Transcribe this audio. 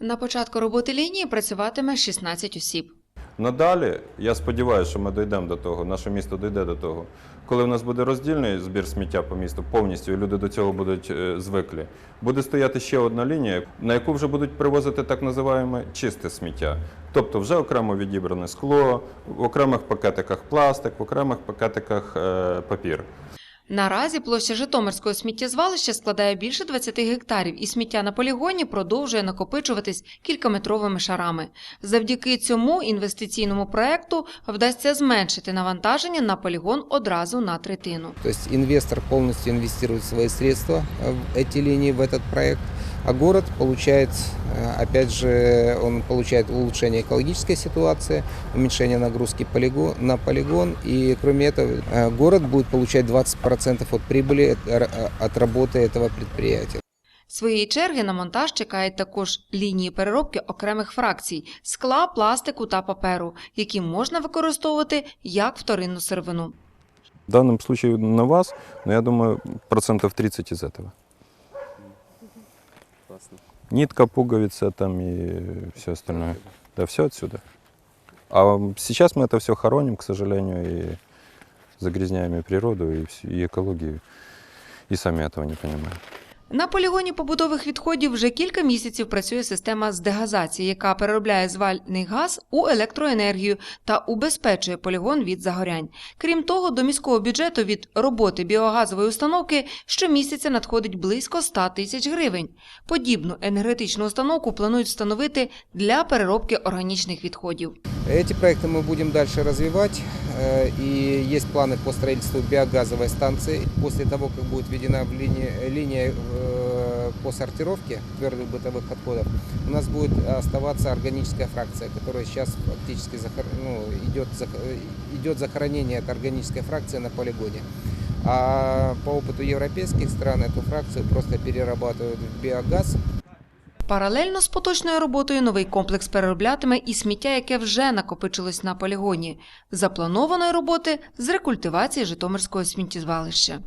На початку роботи лінії працюватиме 16 осіб. Надалі, я сподіваюся, що ми дійдемо до того, наше місто дійде до того. Коли в нас буде роздільний збір сміття по місту повністю, і люди до цього будуть е, звиклі, буде стояти ще одна лінія, на яку вже будуть привозити так називаємо чисте сміття. Тобто вже окремо відібране скло, в окремих пакетиках пластик, в окремих пакетиках е, папір. Наразі площа Житомирського сміттєзвалища складає більше 20 гектарів, і сміття на полігоні продовжує накопичуватись кількаметровими шарами. Завдяки цьому інвестиційному проекту вдасться зменшити навантаження на полігон одразу на третину. То есть инвестор полностью инвестирует свои средства э, в эти линии, в этот проект, а город получает, э, опять же, он получает улучшение экологической ситуации, уменьшение нагрузки полигон, на полигон, и кроме этого э, город будет получать 20% от прибыли от, э, от работы этого предприятия. Своєї черги на монтаж чекають також лінії переробки окремих фракцій скла, пластику та паперу, які можна використовувати як вторинну сировину. В данном случае на вас, но я думаю, процентов 30 из этого. Нитка, пуговица там и все остальное. Да, все отсюда. А сейчас мы это все хороним, к сожалению, и загрязняем и природу, и, всю- и экологию. И сами этого не понимаем. На полігоні побутових відходів вже кілька місяців працює система з дегазації, яка переробляє звальний газ у електроенергію та убезпечує полігон від загорянь. Крім того, до міського бюджету від роботи біогазової установки щомісяця надходить близько 100 тисяч гривень. Подібну енергетичну установку планують встановити для переробки органічних відходів. Эти проекты мы будем дальше развивать, э, и есть планы по строительству биогазовой станции. После того, как будет введена линия, линия э, по сортировке твердых бытовых отходов, у нас будет оставаться органическая фракция, которая сейчас фактически захор- ну, идет, зах- идет захоронение этой органической фракции на полигоне. А по опыту европейских стран эту фракцию просто перерабатывают в биогаз Паралельно з поточною роботою новий комплекс перероблятиме і сміття, яке вже накопичилось на полігоні. Запланованої роботи з рекультивації Житомирського сміттєзвалища.